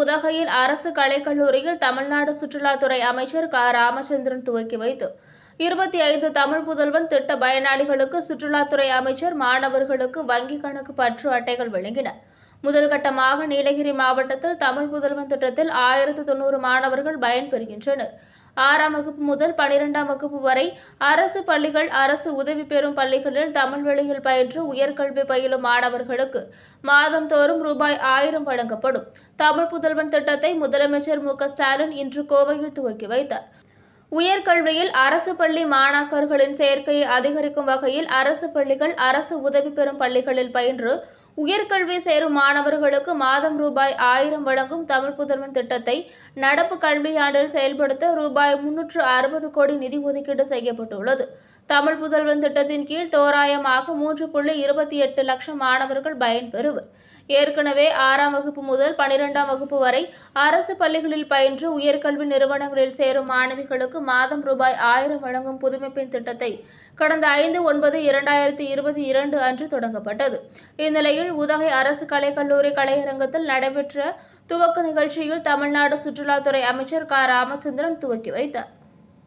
உதகையில் அரசு கலைக்கல்லூரியில் தமிழ்நாடு சுற்றுலாத்துறை அமைச்சர் க. ராமச்சந்திரன் துவக்கி வைத்து இருபத்தி ஐந்து தமிழ் புதல்வன் திட்ட பயனாளிகளுக்கு சுற்றுலாத்துறை அமைச்சர் மாணவர்களுக்கு வங்கிக் கணக்கு பற்று அட்டைகள் வழங்கினர் முதல் கட்டமாக நீலகிரி மாவட்டத்தில் தமிழ் புதல்வன் திட்டத்தில் ஆயிரத்து தொண்ணூறு மாணவர்கள் பயன்பெறுகின்றனர். ஆறாம் வகுப்பு முதல் பனிரெண்டாம் வகுப்பு வரை அரசு பள்ளிகள் அரசு உதவி பெறும் பள்ளிகளில் தமிழ் வழியில் பயின்று உயர்கல்வி பயிலும் மாணவர்களுக்கு மாதந்தோறும் ரூபாய் ஆயிரம் வழங்கப்படும். தமிழ் புதல்வன் திட்டத்தை முதலமைச்சர் மு ஸ்டாலின் இன்று கோவையில் துவக்கி வைத்தார். உயர்கல்வியில் அரசு பள்ளி மாணாக்கர்களின் சேர்க்கையை அதிகரிக்கும் வகையில் அரசு பள்ளிகள் அரசு உதவி பெறும் பள்ளிகளில் பயின்று உயர்கல்வி சேரும் மாணவர்களுக்கு மாதம் ரூபாய் ஆயிரம் வழங்கும் தமிழ் புதல்வன் திட்டத்தை நடப்பு கல்வியாண்டில் செயல்படுத்த ரூபாய் முன்னூற்று அறுபது கோடி நிதி ஒதுக்கீடு செய்யப்பட்டுள்ளது. தமிழ் புதல்வன் திட்டத்தின் கீழ் தோராயமாக மூன்று புள்ளி இருபத்தி எட்டு லட்சம் மாணவர்கள் பயன்பெறுவர் ஏற்கனவே ஆறாம் வகுப்பு முதல் பனிரெண்டாம் வகுப்பு வரை அரசு பள்ளிகளில் பயின்று உயர்கல்வி நிறுவனங்களில் சேரும் மாணவிகளுக்கு மாதம் ரூபாய் ஆயிரம் வழங்கும் புதுமைப்பின் திட்டத்தை கடந்த ஐந்து ஒன்பது இரண்டாயிரத்தி இருபத்தி இரண்டு அன்று தொடங்கப்பட்டது. இந்நிலையில் உதகை அரசு கலைக்கல்லூரி கலையரங்கத்தில் நடைபெற்ற துவக்க நிகழ்ச்சியில் தமிழ்நாடு சுற்றுலாத்துறை அமைச்சர் க. ராமச்சந்திரன் துவக்கி வைத்தார்.